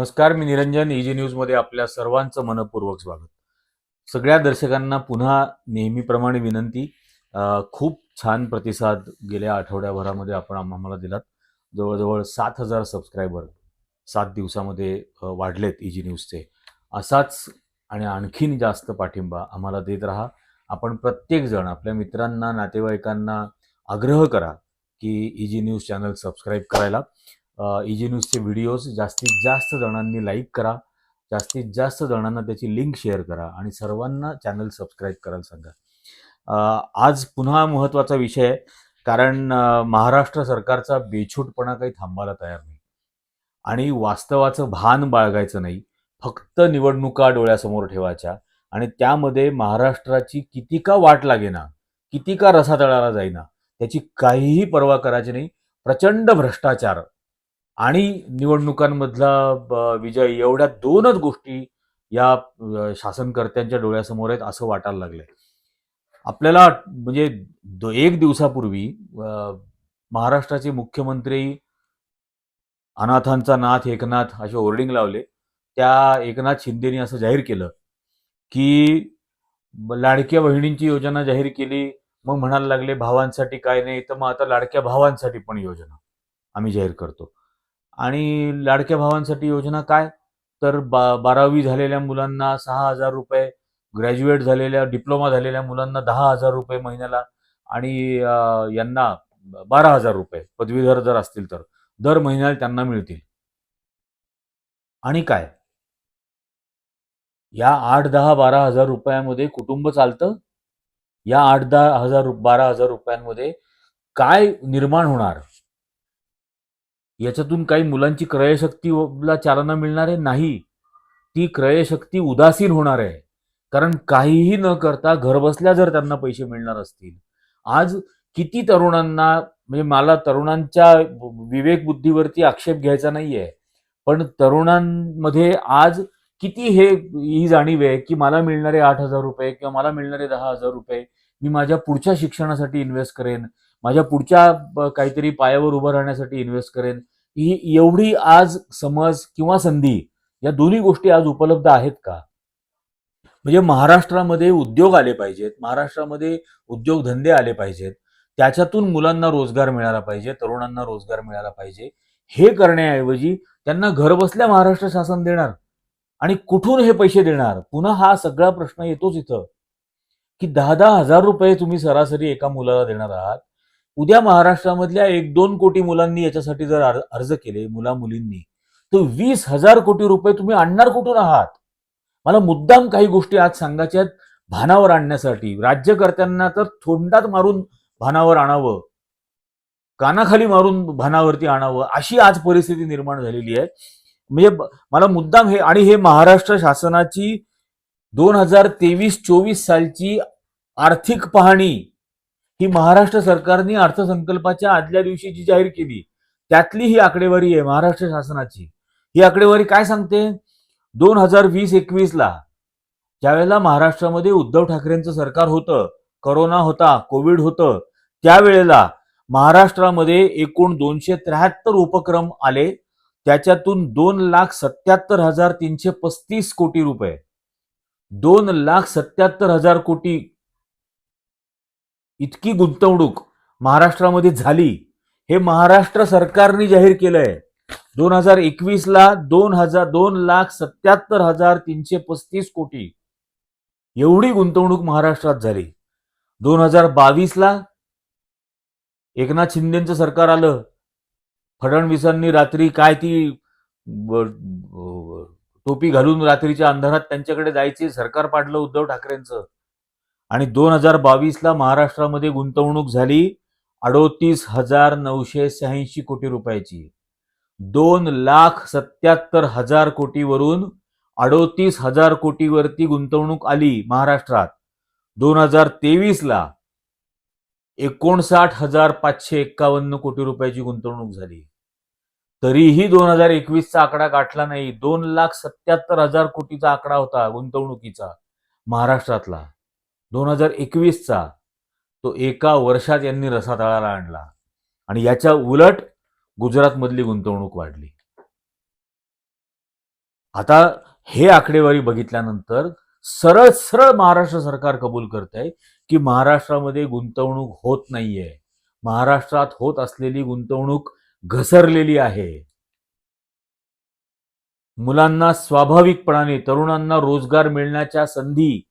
नमस्कार मी निरंजन इजी न्यूजमध्ये आपल्या सर्वांचं मनपूर्वक स्वागत. सगळ्या दर्शकांना पुन्हा नेहमीप्रमाणे विनंती खूप छान प्रतिसाद गेल्या आठवड्याभरामध्ये आपण आम्हाला दिलात. जवळजवळ सात हजार सबस्क्रायबर सात दिवसामध्ये वाढलेत इजी न्यूजचे असाच आणि आणखीन जास्त पाठिंबा आम्हाला देत राहा. आपण प्रत्येकजण आपल्या मित्रांना नातेवाईकांना आग्रह करा की इजी न्यूज चॅनल सबस्क्राईब करायला. इजी न्यूजचे व्हिडिओज जास्तीत जास्त जणांनी लाईक करा. जास्तीत जास्त जणांना त्याची लिंक शेअर करा आणि सर्वांना चॅनल सबस्क्राईब करायला सांगा. आज पुन्हा महत्त्वाचा विषय आहे कारण महाराष्ट्र सरकारचा बेछूटपणा काही थांबायला तयार नाही. आणि वास्तवाचं भान बाळगायचं नाही. फक्त निवडणुका डोळ्यासमोर ठेवायच्या आणि त्यामध्ये महाराष्ट्राची किती का वाट लागेना किती का रसातळाला जाईना त्याची काहीही पर्वा करायची नाही. प्रचंड भ्रष्टाचार आणि निवडणुकांमधला विजय एवढ्या दोनच गोष्टी या शासनकर्त्यांच्या डोळ्यासमोर आहेत असं वाटायला लागलंय. आपल्याला म्हणजे एक दिवसापूर्वी महाराष्ट्राचे मुख्यमंत्री अनाथांचा नाथ एकनाथ असे होर्डिंग लावले. त्या एकनाथ शिंदेनी असं जाहीर केलं की लाडक्या बहिणींची योजना जाहीर केली. मग म्हणायला लागले भावांसाठी काय नाही तर मग आता लाडक्या भावांसाठी पण योजना आम्ही जाहीर करतो. आणि लाडक्या भावांसाठी योजना काय? तर बा बारावी झालेल्या मुलांना सहा हजार रुपये ग्रॅज्युएट झालेल्या डिप्लोमा झालेल्या मुलांना दहा हजार रुपये महिन्याला आणि यांना बारा हजार रुपये पदवीधर जर असतील तर. दर महिन्याला त्यांना मिळतील. आणि काय? या आठ दहा बारा हजार रुपयामध्ये कुटुंब चालतं? या आठ दहा हजार बारा हजार रुपयांमध्ये काय निर्माण होणार? याच्यातून काही मुलांची क्रयशक्तीला चालना मिळणार आहे नाही. ती क्रयशक्ती उदासीन होणार आहे. कारण काहीही न करता घरबसल्या जर त्यांना पैसे मिळणार असतील. आज किती तरुणांना म्हणजे मला तरुणांच्या विवेक बुद्धीवरती आक्षेप घ्यायचा नाहीये. पण तरुणांमध्ये आज किती हे ही जाणीव आहे की मला मिळणारे आठ हजार रुपये किंवा मला मिळणारे दहा हजार रुपये मी माझ्या पुढच्या शिक्षणासाठी इन्व्हेस्ट करेन. माझ्या पुढच्या काहीतरी पायावर उभं राहण्यासाठी इन्व्हेस्ट करेन. ही एवढी आज समज किंवा संधी या दोन्ही गोष्टी आज उपलब्ध आहेत का? म्हणजे महाराष्ट्रामध्ये उद्योग आले पाहिजेत महाराष्ट्रामध्ये उद्योगधंदे आले पाहिजेत त्याच्यातून मुलांना रोजगार मिळाला पाहिजे तरुणांना रोजगार मिळाला पाहिजे. हे करण्याऐवजी त्यांना घरबसल्या महाराष्ट्र शासन देणार आणि कुठून हे पैसे देणार? पुन्हा हा सगळा प्रश्न येतोच इथं. की दहा दहा हजार रुपये तुम्ही सरासरी एका मुलाला देणार आहात उद्या महाराष्ट्रामधल्या एक दोन कोटी मुलांनी याच्यासाठी जर अर्ज- केले मुला मुलींनी तर वीस हजार कोटी रुपये तुम्ही आणणार कुठून आहात? मला मुद्दाम काही गोष्टी आज सांगायच्या भानावर आणण्यासाठी. राज्यकर्त्यांना तर थोंडात मारून भानावर आणावं कानाखाली मारून भानावरती आणावं अशी आज परिस्थिती निर्माण झालेली आहे. म्हणजे मला मुद्दाम हे आणि हे महाराष्ट्र शासनाची दोन हजार तेवीस चोवीस सालची आर्थिक पाहणी ही महाराष्ट्र सरकारने अर्थसंकल्पाच्या आदल्या दिवशी जी जाहीर केली त्यातली ही आकडेवारी आहे महाराष्ट्र शासनाची. ही आकडेवारी काय सांगते? दोन हजार वीस एकवीसला ज्यावेळेला महाराष्ट्रामध्ये उद्धव ठाकरेंचं सरकार होतं करोना होता कोविड होतं त्यावेळेला महाराष्ट्रामध्ये एकूण दोनशे त्र्याहत्तर उपक्रम आले त्याच्यातून दोन लाख सत्याहत्तर हजार तीनशे पस्तीस कोटी रुपये. दोन लाख सत्याहत्तर हजार कोटी इतकी गुंतवणूक महाराष्ट्रामध्ये झाली. हे महाराष्ट्र सरकारने जाहीर केलंय. दोन हजार एकवीसला दोन हजार दोन लाख सत्याहत्तर हजार तीनशे पस्तीस कोटी. एवढी गुंतवणूक महाराष्ट्रात झाली. दोन हजार बावीसला एकनाथ शिंदेचं सरकार आलं. फडणवीसांनी रात्री काय ती टोपी घालून रात्रीच्या अंधारात त्यांच्याकडे जायचे सरकार पाडलं उद्धव ठाकरेंचं. आणि दोन हजार बावीसला महाराष्ट्रामध्ये गुंतवणूक झाली अडोतीस हजार नऊशे शहाऐंशी कोटी रुपयाची. दोन लाख सत्याहत्तर हजार कोटीवरून अडोतीस हजार कोटीवरती गुंतवणूक आली महाराष्ट्रात. दोन हजार तेवीसला एकोणसाठ हजार पाचशे एक्कावन्न कोटी रुपयाची गुंतवणूक झाली. तरीही दोन हजार एकवीसचा आकडा गाठला नाही. दोन लाख सत्याहत्तर हजार कोटीचा आकडा होता गुंतवणुकीचा महाराष्ट्रातला. दोन हजार एकवीसचा तो एका वर्षात यांनी रसातळाला आणला. आणि याच्या उलट गुजरातमधली गुंतवणूक वाढली. आता हे आकडेवारी बघितल्यानंतर सरळ सरळ महाराष्ट्र सरकार कबूल करत आहे की महाराष्ट्रामध्ये गुंतवणूक होत नाहीये. महाराष्ट्रात होत असलेली गुंतवणूक घसरलेली आहे. मुलांना स्वाभाविकपणाने तरुणांना रोजगार मिळण्याच्या संधी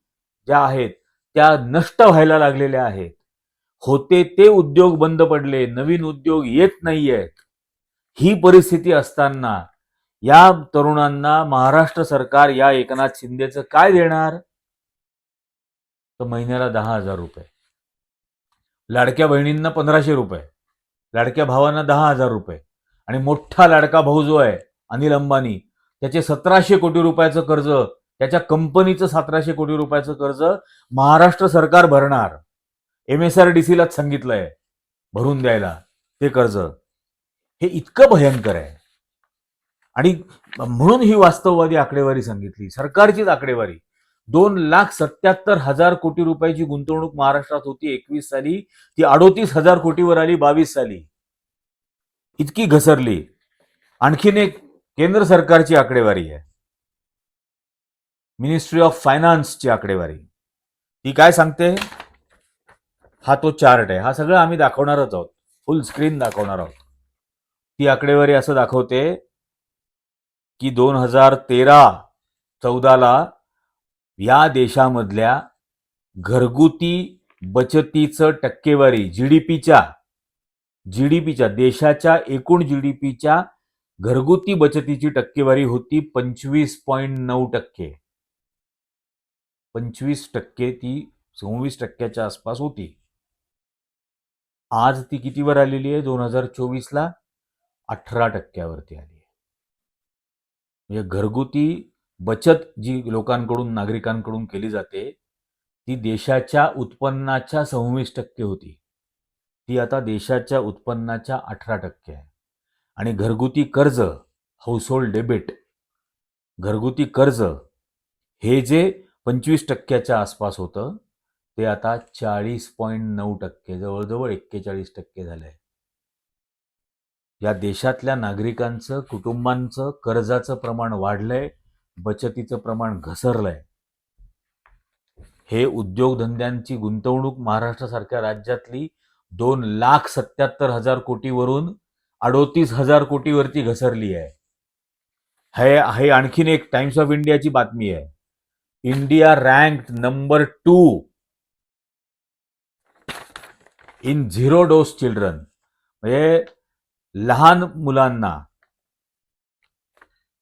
ज्या आहेत त्या नष्ट व्हायला लागलेल्या आहेत. होते ते उद्योग बंद पडले नवीन उद्योग येत नाहीयेत. ही परिस्थिती असताना या तरुणांना महाराष्ट्र सरकार या एकनाथ शिंदेचं काय देणार? तर महिन्याला दहा हजार रुपये. लाडक्या बहिणींना पंधराशे रुपये. लाडक्या भावांना दहा हजार रुपये. आणि मोठा लाडका भाऊ जो आहे अनिल अंबानी त्याचे सतराशे कोटी रुपयाचं कर्ज त्याच्या कंपनीचं सतराशे कोटी रुपयाचं कर्ज महाराष्ट्र सरकार भरणार. एम एस आर डी सीलाच सांगितलंय भरून द्यायला ते कर्ज. हे इतकं भयंकर आहे. आणि म्हणून ही वास्तववादी आकडेवारी सांगितली सरकारचीच आकडेवारी. दोन लाख सत्याहत्तर हजार कोटी रुपयाची गुंतवणूक महाराष्ट्रात होती एकवीस साली ती अडोतीस हजार कोटीवर आली बावीस साली. इतकी घसरली. आणखीन एक केंद्र सरकारची आकडेवारी आहे. मिनिस्ट्री ऑफ फायनान्सची आकडेवारी. ती काय सांगते? हा तो चार्ट आहे. हा सगळं आम्ही दाखवणारच आहोत. फुल स्क्रीन दाखवणार आहोत. ती आकडेवारी असं दाखवते की दोन हजार तेरा चौदाला या देशामधल्या घरगुती बचतीचं टक्केवारी जी डी पीच्या जी डी पीच्या देशाच्या एकूण जी डी पीच्या घरगुती बचतीची टक्केवारी होती पंचवीस पॉईंट नऊ टक्के. पंचवीस टक्के ती सव्वीस टक्क्याच्या आसपास होती. आज ती कितीवर आलेली आहे? दोन हजार चोवीसला अठरा टक्क्यावरती आली आहे. म्हणजे घरगुती बचत जी लोकांकडून नागरिकांकडून केली जाते ती देशाच्या उत्पन्नाच्या सव्वीस टक्के होती. ती आता देशाच्या उत्पन्नाच्या अठरा टक्के आहे. आणि घरगुती कर्ज हाऊसहोल्ड डेबिट घरगुती कर्ज हे जे पंचवीस टक्क्याच्या आसपास होतं. ते आता चाळीस पॉईंट नऊ टक्के जवळजवळ एक्केचाळीस टक्के झालं आहे. या देशातल्या नागरिकांचं कुटुंबांचं कर्जाचं प्रमाण वाढलंय बचतीचं प्रमाण घसरलंय. हे उद्योगधंद्यांची गुंतवणूक महाराष्ट्रासारख्या राज्यातली दोन लाख सत्याहत्तर हजार कोटीवरून अडोतीस हजार कोटीवरती घसरली आहे. हे आहे आणखीन एक टाइम्स ऑफ इंडियाची बातमी आहे. India ranked number two in zero dose children म्हणजे लहान मुलांना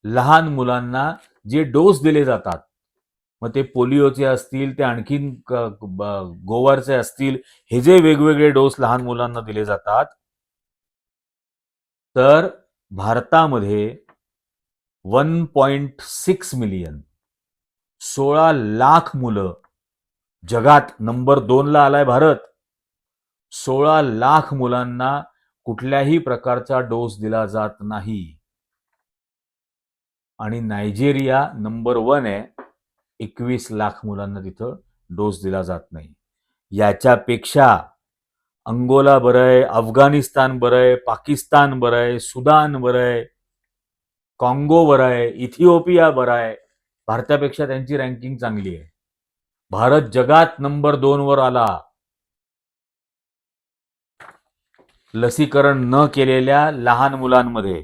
लहान मुलांना जे डोस दिले जातात मग ते पोलिओचे असतील ते आणखीन गोवरचे असतील हे जे वेगवेगळे डोस लहान मुलांना दिले जातात तर भारतामध्ये वन पॉइंट सिक्स मिलियन सोळा लाख मुलं. जगात नंबर दोनला आलाय भारत. सोळा लाख मुलांना कुठल्याही प्रकारचा डोस दिला जात नाही. आणि नायजेरिया नंबर वन आहे. एकवीस लाख मुलांना तिथं डोस दिला जात नाही. याच्यापेक्षा अंगोला बरं आहे अफगाणिस्तान बरं आहे पाकिस्तान बरं आहे सुदान बरं आहे काँगो बरं आहे इथिओपिया बरं आहे भारतापेक्षा त्यांची रँकिंग चांगली आहे. भारत जगात नंबर दोन वर आला. लसीकरण न केलेल्या लहान मुलांमध्ये.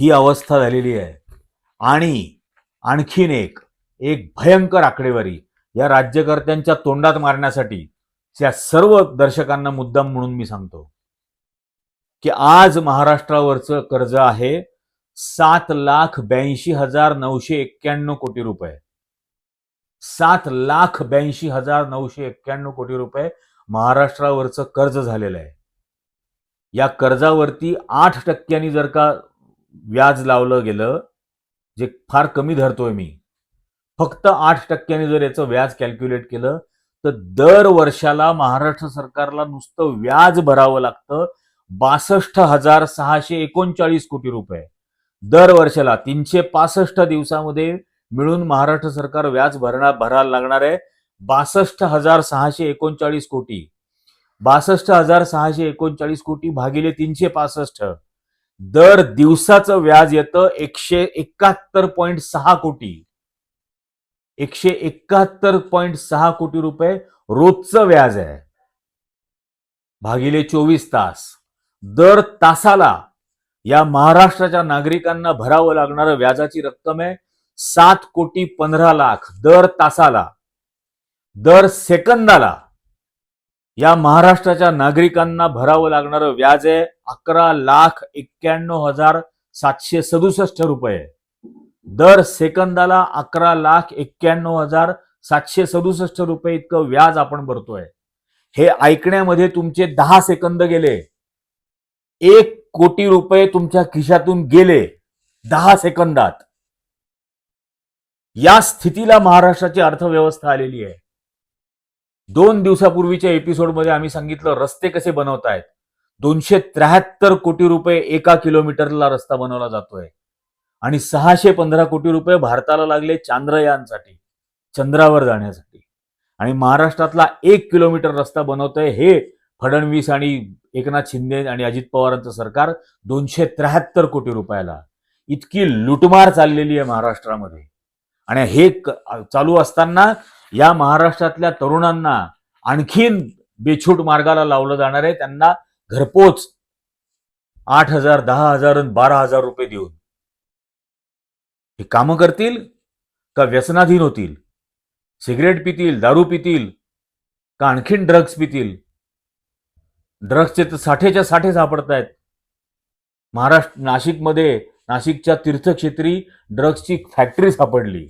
ही अवस्था झालेली आहे. आणि आणखीन एक एक भयंकर आकडेवारी या राज्यकर्त्यांच्या तोंडात मारण्यासाठी त्या सर्व दर्शकांना मुद्दाम म्हणून मी सांगतो की आज महाराष्ट्रावरचं कर्ज आहे सात लाख ब्याऐंशी हजार नऊशे एक्क्याण्णव कोटी रुपये. सात लाख ब्याऐंशी हजार नऊशे एक्क्याण्णव कोटी रुपये महाराष्ट्रावरचं कर्ज झालेलं आहे. या कर्जावरती आठ टक्क्यांनी जर का व्याज लावलं गेलं जे फार कमी धरतोय मी फक्त आठ टक्क्यांनी जर याचं व्याज कॅल्क्युलेट केलं तर दर वर्षाला महाराष्ट्र सरकारला नुसतं व्याज भरावं लागतं. बासष्ट हजार सहाशे एकोणचाळीस कोटी रुपये. दर वर्षाला तीनशे पासष्ट दिवसामध्ये मिळून महाराष्ट्र सरकार व्याज भरणार भरायला लागणार आहे. बासष्ट हजार सहाशे एकोणचाळीस कोटी. बासष्ट हजार सहाशे एकोणचाळीस कोटी भागिले तीनशे पासष्ट. दर दिवसाचं व्याज येतं एकशे एकाहत्तर पॉईंट सहा कोटी. एकशे एकाहत्तर पॉईंट सहा कोटी रुपये रोजचं व्याज आहे. भागिले चोवीस तास. दर तासाला या महाराष्ट्राच्या नागरिकांना भरावं लागणारं व्याजाची रक्कम आहे सात कोटी पंधरा लाख दर तासाला दर सेकंदाला या महाराष्ट्राच्या नागरिकांना भरावं लागणारं व्याज आहे अकरा लाख एक्क्याण्णव हजार सातशे सदुसष्ट रुपये. दर सेकंदाला अकरा लाख एक्क्याण्णव हजार सातशे सदुसष्ट रुपये इतकं व्याज आपण भरतोय. हे ऐकण्यामध्ये तुमचे दहा सेकंद गेले. एक कोटी रुपये तुमच्या खिशातून गेले दहा सेकंदात. या स्थितीला महाराष्ट्राची अर्थव्यवस्था आलेली आहे. दोन दिवसापूर्वीच्या एपिसोडमध्ये आम्ही सांगितलं रस्ते कसे बनवतायत? दोनशे त्र्याहत्तर कोटी रुपये एका किलोमीटरला रस्ता बनवला जातोय. आणि सहाशे पंधरा कोटी रुपये भारताला लागले चांद्रयानसाठी चंद्रावर जाण्यासाठी. आणि महाराष्ट्रातला एक किलोमीटर रस्ता बनवतोय हे फडणवीस आणि एकनाथ शिंदे आणि अजित पवारांचं सरकार दोनशे त्र्याहत्तर कोटी रुपयाला. इतकी लुटमार चाललेली आहे महाराष्ट्रामध्ये. आणि हे चालू असताना या महाराष्ट्रातल्या तरुणांना आणखीन बेछूट मार्गाला लावलं जाणार आहे. त्यांना घरपोच आठ हजार दहा हजार आणि बारा हजार रुपये देऊन. हे कामं करतील का व्यसनाधीन होतील? सिगरेट पितील दारू पितील का आणखीन ड्रग्ज पितील? ड्रग्सचे तर साठेच्या साठे सापडतायत. महाराष्ट्र नाशिकमध्ये नाशिकच्या तीर्थक्षेत्री ड्रग्सची फॅक्टरी सापडली.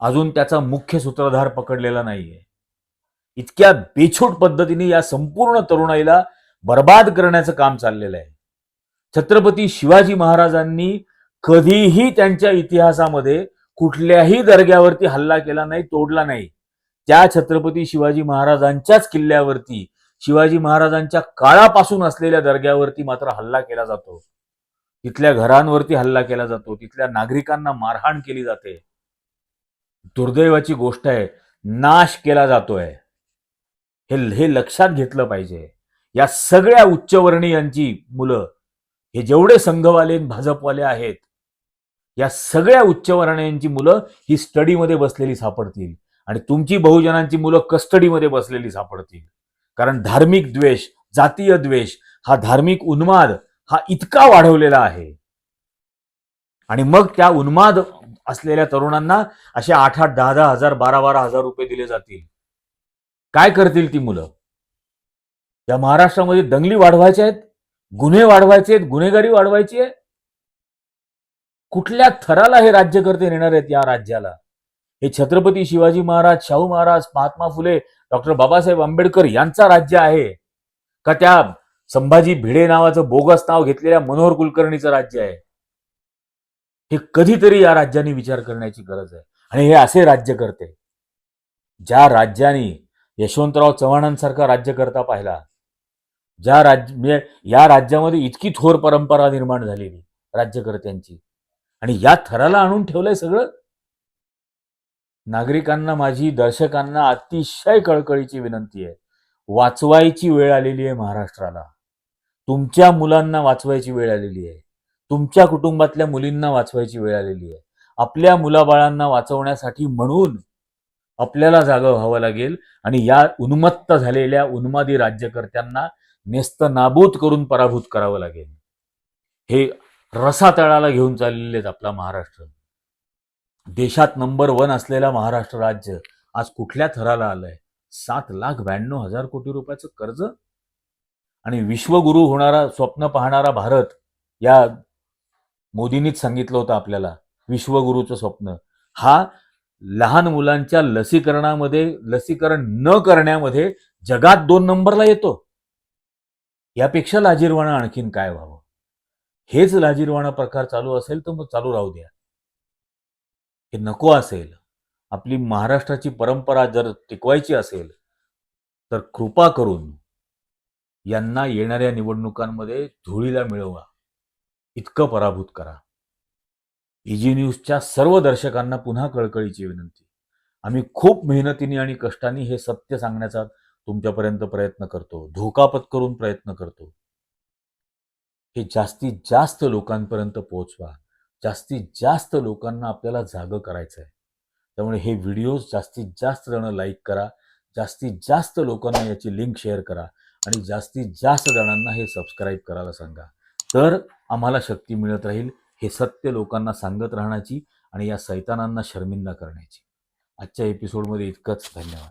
अजून त्याचा मुख्य सूत्रधार पकडलेला नाहीये. इतक्या बेछूट पद्धतीने या संपूर्ण तरुणाईला बर्बाद करण्याचं काम चाललेलं आहे छत्रपती शिवाजी महाराजांनी कधीही त्यांच्या इतिहासामध्ये कुठल्याही दर्ग्यावरती हल्ला केला नाही तोडला नाही. त्या छत्रपती शिवाजी महाराजांच्याच किल्ल्यावरती शिवाजी महाराजांच्या काळापासून असलेल्या दर्ग्यावरती मात्र हल्ला केला जातो. तिथल्या घरांवरती हल्ला केला जातो. तिथल्या नागरिकांना मारहाण केली जाते. दुर्दैवाची गोष्ट आहे नाश केला जातोय. हे हे लक्षात घेतलं पाहिजे. या सगळ्या उच्चवर्णीयांची मुलं हे जेवढे संघवाले भाजपवाले आहेत या सगळ्या उच्चवर्णीयांची मुलं ही स्टडीमध्ये बसलेली सापडतील. आणि तुमची बहुजनांची मुलं कस्टडीमध्ये बसलेली सापडतील. कारण धार्मिक द्वेष जातीय द्वेष हा धार्मिक उन्माद हा इतका वाढवलेला आहे. आणि मग त्या उन्माद असलेल्या तरुणांना असे आठ आठ दहा दहा हजार बारा बारा हजार रुपये दिले जातील. काय करतील ती मुलं? या महाराष्ट्रामध्ये दंगली वाढवायच्या आहेत गुन्हे वाढवायचे आहेत गुन्हेगारी वाढवायची आहे. कुठल्या थराला हे राज्यकर्ते नेणार आहेत या राज्याला? हे छत्रपती शिवाजी महाराज शाहू महाराज महात्मा फुले डॉक्टर बाबासाहेब आंबेडकर यांचा राज्य आहे. का त्या संभाजी भिडे नावाचं बोगस नाव घेतलेल्या मनोहर कुलकर्णीचं राज्य आहे? हे कधीतरी या राज्याने विचार करण्याची गरज आहे. आणि हे असे राज्य करते ज्या राज्याने यशवंतराव चव्हाणांसारखा राज्यकर्ता पाहिला. ज्या राज्य म्हणजे या राज्यामध्ये इतकी थोर परंपरा निर्माण झालेली राज्यकर्त्यांची. आणि या थराला आणून ठेवलंय सगळं? नागरिकांना माझी दर्शकांना अतिशय कळकळीची विनंती आहे. वाचवायची वेळ आलेली आहे महाराष्ट्राला. तुमच्या मुलांना वाचवायची वेळ आलेली आहे. तुमच्या कुटुंबातल्या मुलींना वाचवायची वेळ आलेली आहे. आपल्या मुलाबाळांना वाचवण्यासाठी म्हणून आपल्याला जागा व्हावं लागेल आणि या उन्मत्त झालेल्या उन्मादी राज्यकर्त्यांना नेस्त नाबूद करून पराभूत करावं लागेल. हे रसातळाला घेऊन चाललेले आहेत आपला महाराष्ट्र. देशात नंबर वन असलेला महाराष्ट्र राज्य आज कुठल्या थराला आलंय? सात लाख ब्याण्णव हजार कोटी रुपयाचं कर्ज? आणि विश्वगुरु होणारा स्वप्न पाहणारा भारत या मोदींनीच सांगितलं होतं आपल्याला विश्वगुरूचं स्वप्न. हा लहान मुलांच्या लसीकरणामध्ये लसीकरण न करण्यामध्ये जगात दोन नंबरला येतो. यापेक्षा लाजीरवाणं आणखीन काय व्हावं? हेच लाजीरवाणा प्रकार चालू असेल तर मग चालू राहू द्या. हे नको असेल आपली महाराष्ट्राची परंपरा जर टिकवायची असेल तर कृपा करून यांना येणाऱ्या निवडणुकांमध्ये धुळीला मिळवा. इतकं पराभूत करा. इजी न्यूजच्या सर्व दर्शकांना पुन्हा कळकळीची विनंती. आम्ही खूप मेहनतीने आणि कष्टाने हे सत्य सांगण्याचा तुमच्यापर्यंत प्रयत्न करतो. धोका पत्करून प्रयत्न करतो. हे जास्तीत जास्त लोकांपर्यंत पोहोचवा. जास्तीत जास्त लोकांना आपल्याला जागं करायचं आहे त्यामुळे हे व्हिडिओज जास्तीत जास्त जणं लाईक करा जास्तीत जास्त लोकांना याची लिंक शेअर करा आणि जास्तीत जास्त जणांना हे सबस्क्राईब करायला सांगा. तर आम्हाला शक्ती मिळत राहील हे सत्य लोकांना सांगत राहण्याची आणि या सैतानांना शर्मिंदा करण्याची. आजच्या एपिसोडमध्ये इतकंच. धन्यवाद.